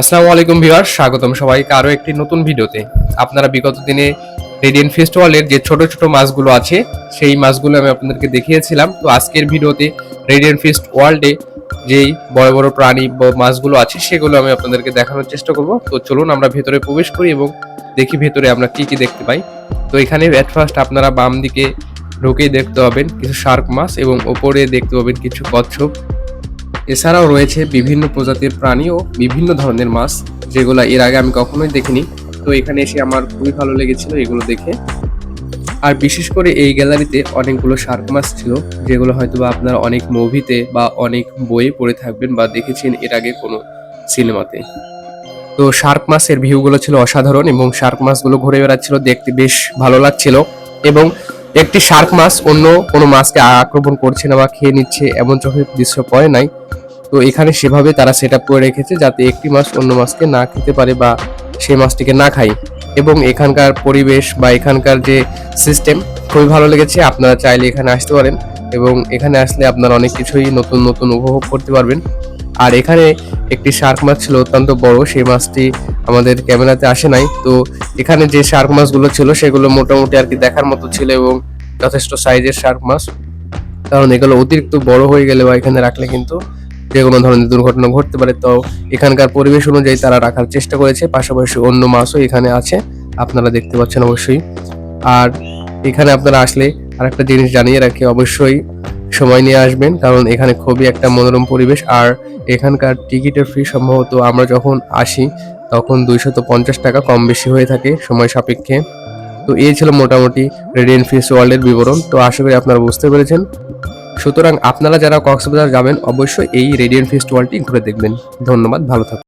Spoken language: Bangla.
আসসালামু আলাইকুম ভিউয়ার স্বাগতম সবাইকে আরও একটি নতুন ভিডিওতে। আপনারা বিগত দিনে রেডিয়েন্ট ফেস্টিভ্যালের যে ছোট ছোট মাছগুলো আছে, সেই মাছগুলো আমি আপনাদেরকে দেখিয়েছিলাম। তো আজকের ভিডিওতে রেডিয়েন্ট ফেস্ট ওয়ার্ল্ডে যেই বড় বড় প্রাণী বা মাছগুলো আছে, সেগুলো আমি আপনাদেরকে দেখানোর চেষ্টা করব। তো চলুন আমরা ভেতরে প্রবেশ করি এবং দেখি ভেতরে আমরা কি কি দেখতে পাই। তো এখানে অ্যাট ফার্স্ট আপনারা বাম দিকে ঢুকেই দেখতে পাবেন কিছু শার্ক মাছ এবং ওপরে দেখতে পাবেন কিছু কচ্ছপ। এছাড়াও রয়েছে বিভিন্ন প্রজাতির প্রাণী ও বিভিন্ন ধরনের মাছ, যেগুলো এর আগে আমি কখনোই দেখিনি। তো এখানে এসে আমার খুবই ভালো লেগেছিল এগুলো দেখে। আর বিশেষ করে এই গ্যালারিতে অনেকগুলো শার্ক মাছ ছিল, যেগুলো হয়তো বা আপনারা অনেক মুভিতে বা অনেক বইয়ে পড়ে থাকবেন বা দেখেছেন এর আগে কোনো সিনেমাতে। তো শার্ক মাছের ভিউগুলো ছিল অসাধারণ এবং শার্ক মাছগুলো ঘুরে বেড়াচ্ছিল, দেখতে বেশ ভালো লাগছিল। এবং একটি শার্ক মাছ অন্য কোনো মাছকে আক্রমণ করছে না বা খেয়ে নিচ্ছে এমন চোখের দৃশ্য পড়ে নাই, তো এখানে সেভাবে তারা সেট করে রেখেছে যাতে একটি মাছ অন্য মাছকে না খেতে পারে বা সেই মাছটিকে না খায়। এবং এখানকার পরিবেশ বা এখানকার যে সিস্টেম খুবই ভালো লেগেছে, আপনারা চাইলে এখানে আসতে পারেন। এবং এখানে আসলে আপনারা অনেক কিছুই নতুন নতুন উপভোগ করতে পারবেন। আর এখানে একটি শার্ক মাছ ছিল অত্যন্ত বড়, সেই মাছটি আমাদের ক্যামেরাতে আসে নাই। তো এখানে যে শার্ক মাছগুলো ছিল, সেগুলো মোটামুটি আর কি দেখার মতো ছিল এবং যথেষ্ট সাইজের শার্ক মাছ। কারণ এগুলো অতিরিক্ত বড় হয়ে গেলে বা এখানে রাখলে কিন্তু যে কোনো ধরনের দুর্ঘটনা ঘটতে পারে। তো এখানকার পরিবেশ অনুযায়ী তারা রাখার চেষ্টা করেছে, পাশাপাশি অন্য মাছও এখানে আছে, আপনারা দেখতে পাচ্ছেন অবশ্যই। আর এখানে আপনারা আসলে আরেকটা জিনিস জানিয়ে রাখি, অবশ্যই সময় নিয়ে আসবেন, কারণ এখানে খুবই একটা মনোরম পরিবেশ। আর এখানকার টিকিটের ফি সম্ভবত আমরা যখন আসি, তখন দুইশত পঞ্চাশ টাকা কম বেশি হয়ে থাকে সময় সাপেক্ষে। তো এই ছিল মোটামুটি রেডিয়েন্ট ফিস ওয়ার্ল্ডের বিবরণ। তো আশা করি আপনারা বুঝতে পেরেছেন। সুতরাং আপনারা যারা কক্সবাজার যাবেন, অবশ্যই এই রেডিয়েন্ট ফিস্ট ওয়ার্ল্ডটি ঘুরে দেখবেন। ধন্যবাদ, ভালো থাকুন।